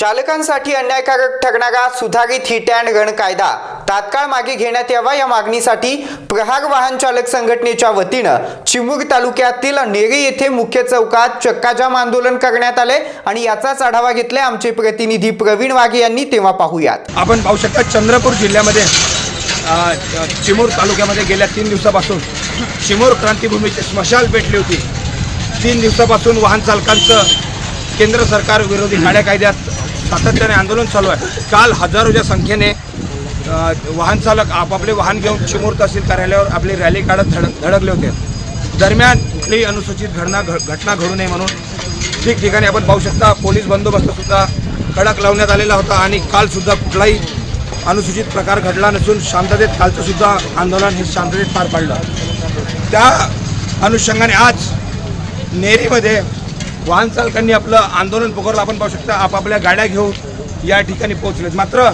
चालकांसाठी अन्यायकारक ठरणारा सुधारित हिट अँड रन कायदा तात्काळ मागे घेण्यात यावा या मागणीसाठी प्रहार वाहन चालक संघटनेच्या वतीनं चिमूर तालुक्यातील नेरे येथे मुख्य चौकात चक्काजाम आंदोलन करण्यात आले आणि याचाच आढावा घेतलाय आमचे प्रतिनिधी प्रवीण वाघे यांनी. तेव्हा पाहूयात. आपण पाहू शकता चंद्रपूर जिल्ह्यामध्ये चिमूर तालुक्यामध्ये गेल्या तीन दिवसापासून चिमूर क्रांतीभूमीची स्मशाल पेटली होती. तीन दिवसापासून वाहन चालकांचं केंद्र सरकार विरोधी काळ्या कायद्यात सातत्याने आंदोलन चालू आहे. काल हजारोच्या संख्येने वाहन चालक आपापले वाहन घेऊन चिमूर तहसील कार्यालयावर आपली रॅली काढत धडक धडकले होते. दरम्यान कुठलीही अनुसूचित घटना घ घटना घडू नये म्हणून ठिकठिकाणी आपण पाहू शकता पोलीस बंदोबस्तसुद्धा कडक लावण्यात आलेला होता आणि कालसुद्धा कुठलाही अनुसूचित प्रकार घडला नसून शांततेत कालचंसुद्धा आंदोलन हे शांततेत पार पाडलं. त्या अनुषंगाने आज नेरीमध्ये वाहन चालकांनी आपलं आंदोलन पुकारलं. आपण पाहू शकता आपापल्या गाड्या घेऊन या ठिकाणी पोहोचलेत मात्र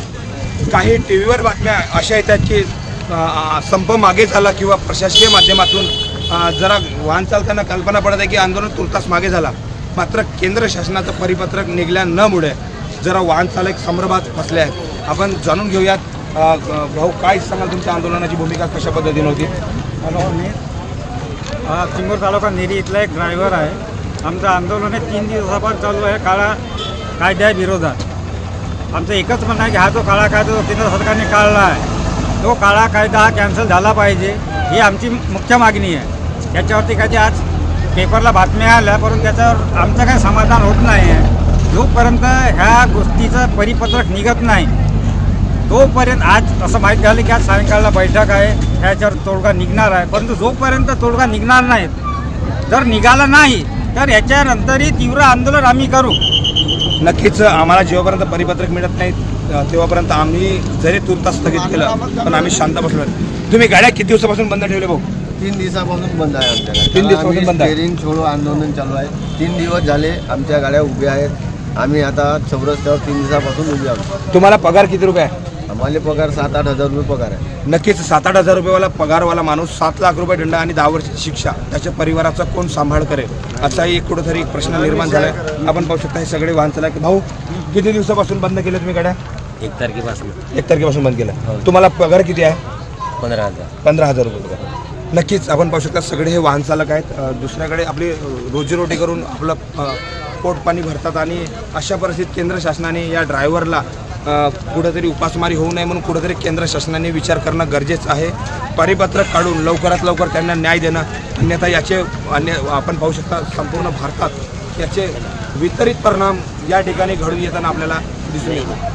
काही टी व्हीवर बातम्या अशा येतात की संप मागे झाला किंवा प्रशासकीय माध्यमातून जरा वाहन चालकांना कल्पना पडत आहे की आंदोलन तुर्तास मागे झाला. मात्र केंद्र शासनाचं परिपत्रक निघल्या नमुळे जरा वाहन चालक संभ्रमात फसले आहेत. आपण जाणून घेऊयात भाऊ काय सांगाल तुमच्या आंदोलनाची भूमिका कशा पद्धतीने होती? हॅलो मी चिंबूर तालुका नेरी इथला एक ड्रायव्हर आहे. आमचं आंदोलन हे तीन दिवसापासून चालू आहे काळा कायद्या विरोधात. आमचं एकच म्हणणं आहे की हा जो काळा कायदा जो केंद्र सरकारने काढला आहे. तो काळा कायदा हा कॅन्सल झाला पाहिजे ही आमची मुख्य मागणी आहे. त्याच्यावरती काही आज पेपरला बातम्या आल्या परंतु त्याच्यावर आमचं काही समाधान होत नाही आहे. जोपर्यंत ह्या गोष्टीचं परिपत्रक निघत नाही तोपर्यंत आज असं माहीत झालं की आज सायंकाळला बैठक आहे ह्याच्यावर तोडगा निघणार आहे. परंतु जोपर्यंत तोडगा निघणार नाहीत जर निघाला नाही तर याच्यानंतरही तीव्र आंदोलन आम्ही करू. नक्कीच आम्हाला जेव्हापर्यंत परिपत्रक मिळत नाही तेव्हापर्यंत आम्ही जरी तुर्तास स्थगित केलं पण आम्ही शांत बसलो. तुम्ही गाड्या किती दिवसापासून बंद ठेवले भाऊ? तीन दिवसापासून बंद आहे आमच्या गाड्या. तीन दिवसापासून बंद आहे. स्टेरिंग छोडो आंदोलन चालू आहे. तीन दिवस झाले आमच्या गाड्या उभ्या आहेत. आम्ही आता चौरस्त्यावर तीन दिवसापासून उभे आहोत. तुम्हाला पगार किती रुपये आहे? आम्हाला पगार सात आठ हजार रुपये पगार आहे. नक्कीच सात आठ हजार रुपयेवाला पगारवाला माणूस सात लाख रुपये दंड आणि दहा वर्षाची शिक्षा त्याच्या परिवाराचा कोण सांभाळ करेल? असाही एक कुठेतरी एक प्रश्न निर्माण झालाय. आपण पाहू शकता हे सगळे वाहन चालक. भाऊ किती दिवसापासून बंद केले तुम्ही गाड्या? एक तारखेपासून. एक तारखेपासून बंद केलं तुम्हाला पगार किती आहे? पंधरा हजार. पंधरा हजार रुपये पगार. नक्कीच आपण पाहू शकता सगळे हे वाहन चालक आहेत. अ, दुसऱ्याकडे आपली अ, रोजीरोटी करून आपलं अ, पोट पाणी भरतात आणि अशा परिस्थितीत केंद्र शासनाने या ड्रायव्हरला कुठेतरी उपासमारी होऊ नये म्हणून कुठेतरी केंद्र शासनाने विचार करणं गरजेचं आहे. परिपत्रक काढून लवकरात लवकर त्यांना न्याय देणं अन्यथा याचे अन्य आपण पाहू शकता संपूर्ण भारतात याचे वितरित परिणाम या ठिकाणी घडून येताना आपल्याला दिसून येतो